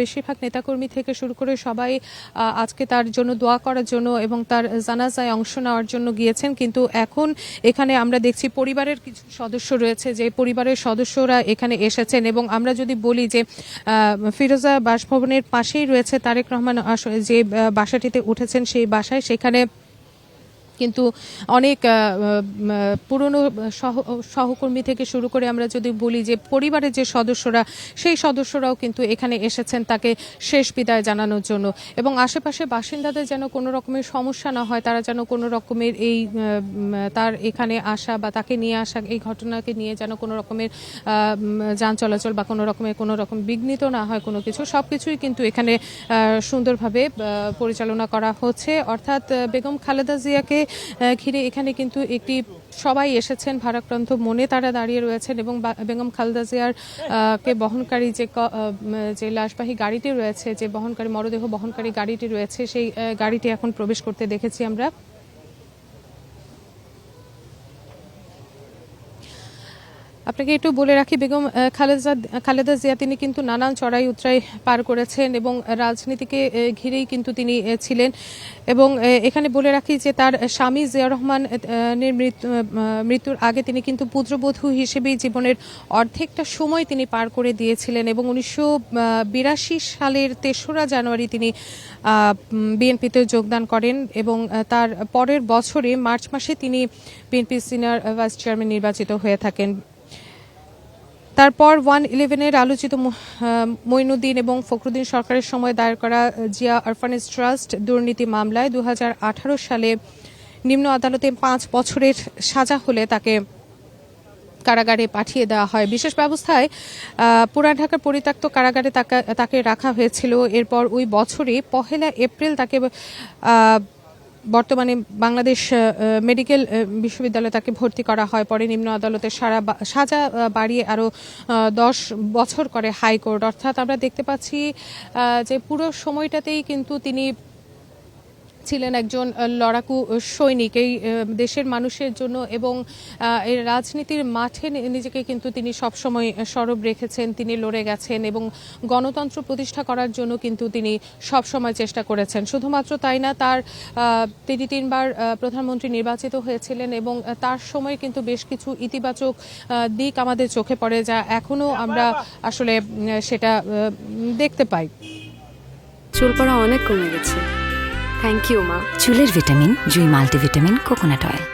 বেশিরভাগ নেতাকর্মী থেকে শুরু করে সবাই আজকে তার জন্য দোয়া করার জন্য এবং তার জানাজায় অংশ নেওয়ার জন্য গিয়েছেন। কিন্তু এখন এখানে আমরা দেখছি পরিবারের কিছু সদস্য রয়েছে, যে পরিবারের সদস্যরা এখানে এসেছেন এবং আমরা যদি বলি যে ফিরোজা বাসভবনের পাশেই রয়েছে তারেক রহমান যে বাসাটিতে উঠেছেন সেই বাসায় সেখানে কিন্তু অনেক পুরনো সহ- সহকর্মী থেকে শুরু করে আমরা যদি বলি যে পরিবারের যে সদস্যরা, সেই সদস্যরাও কিন্তু এখানে এসেছেন তাকে শেষ বিদায় জানানোর জন্য। এবং আশেপাশে বাসিন্দাদের যেন কোনো রকমের সমস্যা না হয়, তারা যেন কোনো রকমের এই তার এখানে আসা বা তাকে নিয়ে আসা, এই ঘটনাকে নিয়ে যেন কোনো রকমের যান চলাচল বা কোনো রকমের, কোনো রকম বিঘ্নিত না হয় কোনো কিছু সব কিছুই কিন্তু এখানে সুন্দরভাবে পরিচালনা করা হচ্ছে। অর্থাৎ বেগম খালেদা জিয়াকে ঘিরে এখানে কিন্তু একটি সবাই এসেছেন ভারাক্রান্ত মনে তারা দাঁড়িয়ে রয়েছেন এবং বেগম খালদা জিয়ার কে বহনকারী যে যে লাশবাহী গাড়িটি রয়েছে, যে বহনকারী মরদেহ বহনকারী গাড়িটি রয়েছে, সেই গাড়িটি এখন প্রবেশ করতে দেখেছি আমরা। আপনাকে একটু বলে রাখি, বেগম খালেদা খালেদা জিয়া তিনি কিন্তু নানান চড়াই উতরাই পার করেছেন এবং রাজনীতিকে ঘিরেই কিন্তু তিনি ছিলেন। এবং এখানে বলে রাখি যে তার স্বামী জিয়া রহমান মৃত্যুর আগে তিনি কিন্তু পুত্রবধূ হিসেবেই জীবনের অর্ধেকটা সময় তিনি পার করে দিয়েছিলেন এবং উনিশশো বিরাশি সালের তেসরা জানুয়ারি তিনি বিএনপিতে যোগদান করেন এবং তার পরের বছরে মার্চ মাসে তিনি বিএনপি সিনিয়র ভাইস চেয়ারম্যান নির্বাচিত হয়ে থাকেন। তারপর ওয়ান ইলেভেনের আলোচিত মো- আহ, মঈনুদ্দিন এবং ফখরুদ্দিন সরকারের সময় দায়ের করা জিয়া অরফানেজ ট্রাস্ট দুর্নীতি মামলায় দু হাজার আঠারো সালে নিম্ন আদালতে পাঁচ বছরের সাজা হলে তাকে কারাগারে পাঠিয়ে দেওয়া হয়। বিশেষ ব্যবস্থায় পুরান ঢাকার পরিত্যক্ত কারাগারে তাকা- রাখা হয়েছিল। এরপর ওই বছরে পহেলা এপ্রিল তাকে বর্তমানে বাংলাদেশ মেডিকেল বিশ্ববিদ্যালয়ে তাকে ভর্তি করা হয়। পরে নিম্ন আদালতে সারা সাজা বাড়িয়ে আরও দশ বছর করে হাইকোর্ট। অর্থাৎ আমরা দেখতে পাচ্ছি যে পুরো সময়টাতেই কিন্তু তিনি ছিলেন একজন লড়াকু সৈনিক। এই দেশের মানুষের জন্য এবং রাজনীতির মাঠে নিজেকে কিন্তু তিনি সবসময় সরব রেখেছেন, তিনি লড়ে গেছেন এবং গণতন্ত্র প্রতিষ্ঠা করার জন্য কিন্তু তিনি সবসময় চেষ্টা করেছেন। শুধুমাত্র তাই না, তার তিনি তিনবার প্রধানমন্ত্রী নির্বাচিত হয়েছিলেন এবং তার সময় কিন্তু বেশ কিছু ইতিবাচক দিক আমাদের চোখে পড়ে যা এখনও আমরা আসলে সেটা দেখতে পাই। চুল পড়া অনেক কমে গেছে। থ্যাংক ইউ মা চুলের vitamin Jui multivitamin coconut oil.